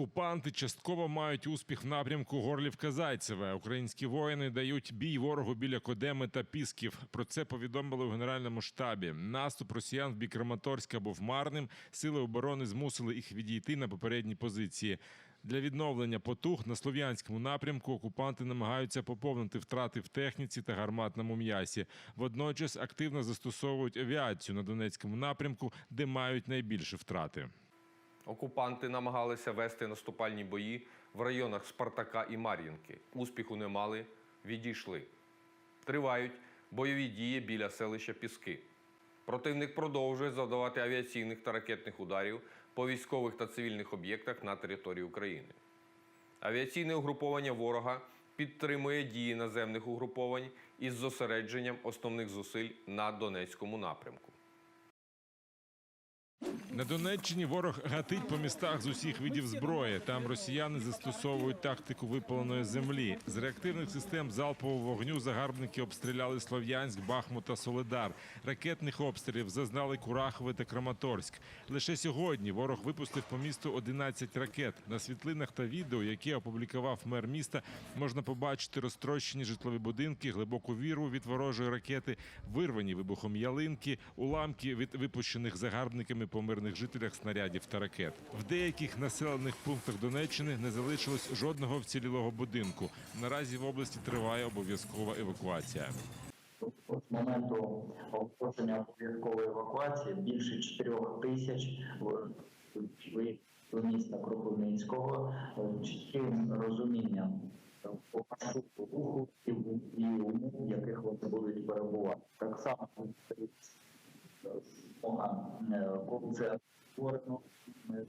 Окупанти частково мають успіх в напрямку Горлівка-Зайцеве. Українські воїни дають бій ворогу біля Кодеми та Пісків. Про це повідомили у генеральному штабі. Наступ росіян в бік Краматорська був марним. Сили оборони змусили їх відійти на попередні позиції. Для відновлення потуг на слов'янському напрямку окупанти намагаються поповнити втрати в техніці та гарматному м'ясі. Водночас активно застосовують авіацію на Донецькому напрямку, де мають найбільші втрати. Окупанти намагалися вести наступальні бої в районах Спартака і Мар'їнки. Успіху не мали, відійшли. Тривають бойові дії біля селища Піски. Противник продовжує завдавати авіаційних та ракетних ударів по військових та цивільних об'єктах на території України. Авіаційне угруповання ворога підтримує дії наземних угруповань із зосередженням основних зусиль на Донецькому напрямку. На Донеччині ворог гатить по містах з усіх видів зброї. Там росіяни застосовують тактику випаленої землі. З реактивних систем залпового вогню загарбники обстріляли Слов'янськ, Бахмут та Соледар. Ракетних обстрілів зазнали Курахове та Краматорськ. Лише сьогодні ворог випустив по місту 11 ракет. На світлинах та відео, які опублікував мер міста, можна побачити розтрощені житлові будинки, глибоку віру від ворожої ракети, вирвані вибухом ялинки, уламки від випущених загарбниками по мирних жителях снарядів та ракет. В деяких населених пунктах Донеччини не залишилось жодного вцілілого будинку. Наразі в області триває обов'язкова евакуація. З моменту оголошення обов'язкової евакуації більше 4 тисяч до міста Кропивницького чітким розумінням по маршруту руху і умов, в яких вони будуть перебувати. Так само е, е, це створено е,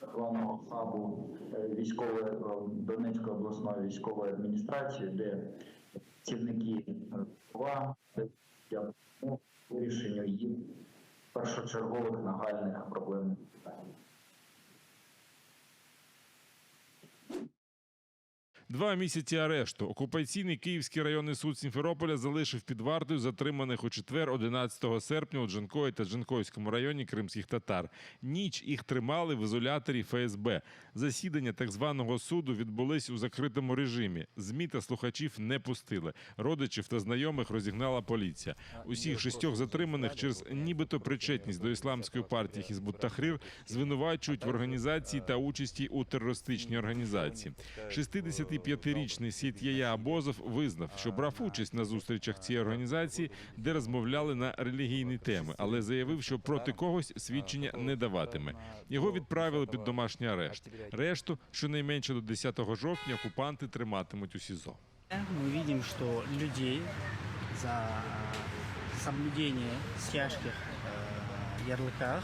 так званого хабу е, військової е, Донецької обласної військової адміністрації, де працівники ПВА для ну, їх першочергових нагальних проблемних Два місяці арешту. Окупаційний Київський районний суд Сімферополя залишив під вартою затриманих у четвер, 11 серпня у Джанкої та Джанкойському районі кримських татар. Ніч їх тримали в ізоляторі ФСБ. Засідання так званого суду відбулись у закритому режимі. ЗМІ та слухачів не пустили. Родичів та знайомих розігнала поліція. Усіх шістьох затриманих через нібито причетність до ісламської партії Хізбут Тахрир звинувачують в організації та участі у терористичній організації. 65-річний Сітєя Абозов визнав, що брав участь на зустрічах цієї організації, де розмовляли на релігійні теми, але заявив, що проти когось свідчення не даватиме. Його відправили під домашній арешт. Решту, щонайменше до 10 жовтня, окупанти триматимуть у СІЗО. Мы видим, что людей за соблюдение тяжких э, ярлыках,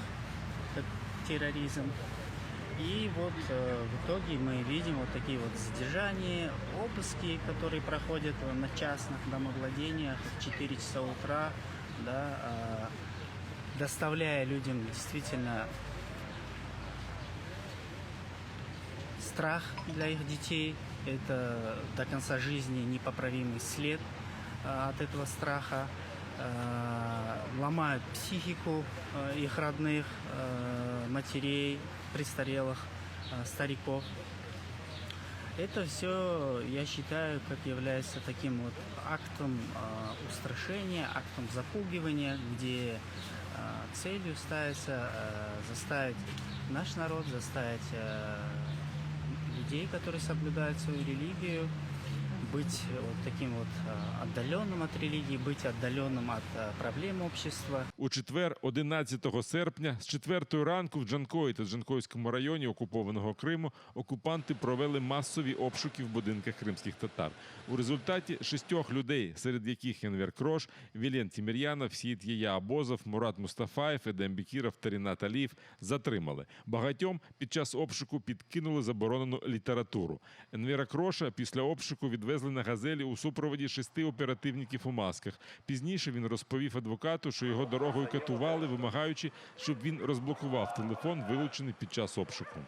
как терроризм, И вот э, в итоге мы видим вот такие вот задержания, обыски, которые проходят на частных домовладениях в 4 часа утра, да, э, доставляя людям действительно страх для их детей. Это до конца жизни непоправимый след э, от этого страха. Э, Ломают психику э, их родных, э, матерей, престарелых, э, стариков. Это все, я считаю, как является таким вот актом э, устрашения, актом запугивания, где э, целью ставится заставить наш народ, заставить людей, которые соблюдают свою религию, быть вот таким вот э, отдаленным от религии, быть отдаленным от э, проблем общества. У четвер, 11 серпня, з 4 ранку в Джанкої та Джанкойському районі окупованого Криму окупанти провели масові обшуки в будинках кримських татар. У результаті шістьох людей, серед яких Янвер Крош, Вілен Тімір'янов, Сіїд Єя Абозов, Мурат Мустафаєв, Едем Бікіров та Рінат Алієв затримали. Багатьом під час обшуку підкинули заборонену літературу. Енвера Кроша після обшуку відвезли на газелі у супроводі шести оперативників у масках. Пізніше він розповів адвокату, що його дорогою катували, вимагаючи, щоб він розблокував телефон, вилучений під час обшуку.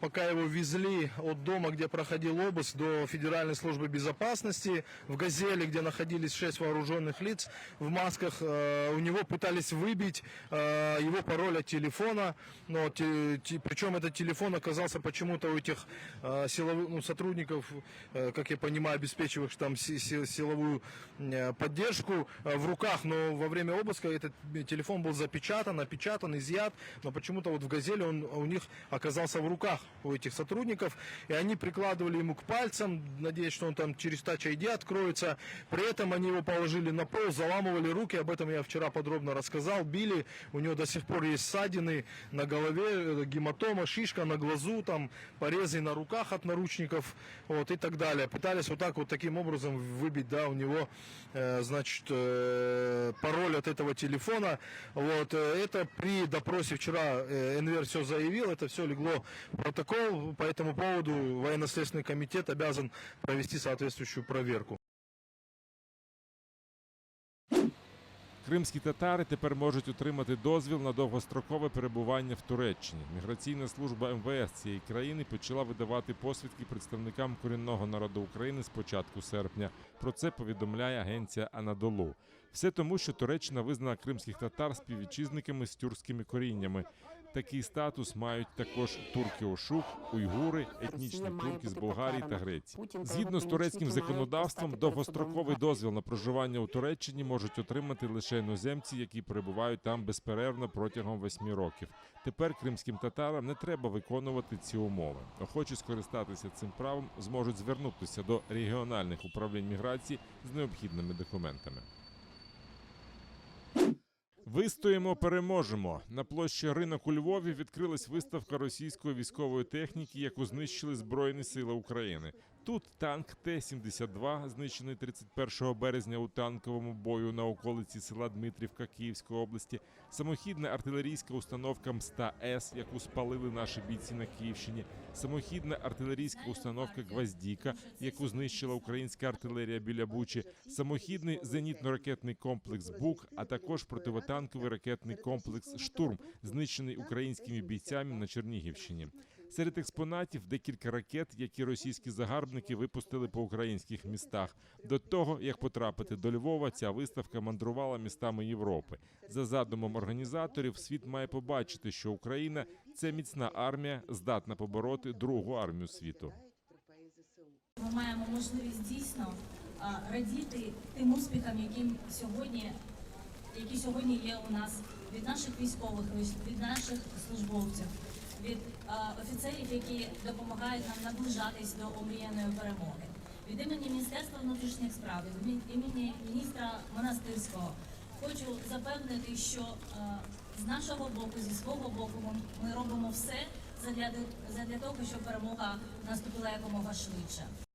Пока его везли от дома, где проходил обыск, до Федеральной службы безопасности, в «Газели», где находились шесть вооруженных лиц в масках, э, у него пытались выбить э, его пароль от телефона, но причем этот телефон оказался почему-то у этих э, силовых ну, сотрудников, как я понимаю, обеспечивающих там си- си- силовую поддержку в руках, но во время обыска этот телефон был запечатан, опечатан, изъят, но почему-то вот в «Газели» он у них оказался в руках у этих сотрудников, и они прикладывали ему к пальцам, надеясь, что он там через Touch ID откроется. При этом они его положили на пол, заламывали руки, об этом я вчера подробно рассказал, били, у него до сих пор есть ссадины на голове, э, гематома, шишка на глазу, там порезы на руках от наручников, вот и так далее. Пытались вот так вот таким образом выбить, да, у него, э, значит, э, пароль от этого телефона. Вот э, это при допросе вчера э, НВР все заявил, это все легло в протокол. По этому поводу военно-следственный комитет обязан провести соответствующую проверку. Кримські татари тепер можуть отримати дозвіл на довгострокове перебування в Туреччині. Міграційна служба МВС цієї країни почала видавати посвідки представникам корінного народу України з початку серпня. Про це повідомляє агенція Анадолу. Все тому, що Туреччина визнала кримських татар співвітчизниками з тюркськими коріннями. Такий статус мають також турки Ошук, уйгури, етнічні турки з Болгарії та Греції. Згідно з турецьким законодавством, довгостроковий дозвіл на проживання у Туреччині можуть отримати лише іноземці, які перебувають там безперервно протягом восьми років. Тепер кримським татарам не треба виконувати ці умови. Охочі скористатися цим правом зможуть звернутися до регіональних управлінь міграції з необхідними документами. Вистоїмо, переможемо. На площі ринок у Львові відкрилась виставка російської військової техніки, яку знищили Збройні Сили України. Тут танк Т-72, знищений 31 березня у танковому бою на околиці села Дмитрівка Київської області, самохідна артилерійська установка МСТА-С, яку спалили наші бійці на Київщині, самохідна артилерійська установка Гвоздіка, яку знищила українська артилерія біля Бучі, самохідний зенітно-ракетний комплекс БУК, а також противотанковий ракетний комплекс Штурм, знищений українськими бійцями на Чернігівщині. Серед експонатів декілька ракет, які російські загарбники випустили по українських містах. До того як потрапити до Львова, ця виставка мандрувала містами Європи. За задумом організаторів, світ має побачити, що Україна це міцна армія, здатна побороти другу армію світу. Ми маємо можливість дійсно радіти тим успіхам, яким сьогодні, які сьогодні є у нас від наших військових, від наших службовців, від а, офіцерів, які допомагають нам наближатись до омріяної перемоги. Від імені Міністерства внутрішніх справ, від імені- міністра Монастирського хочу запевнити, що а, з нашого боку, зі свого боку, ми робимо все задля, задля того, щоб перемога наступила якомога швидше.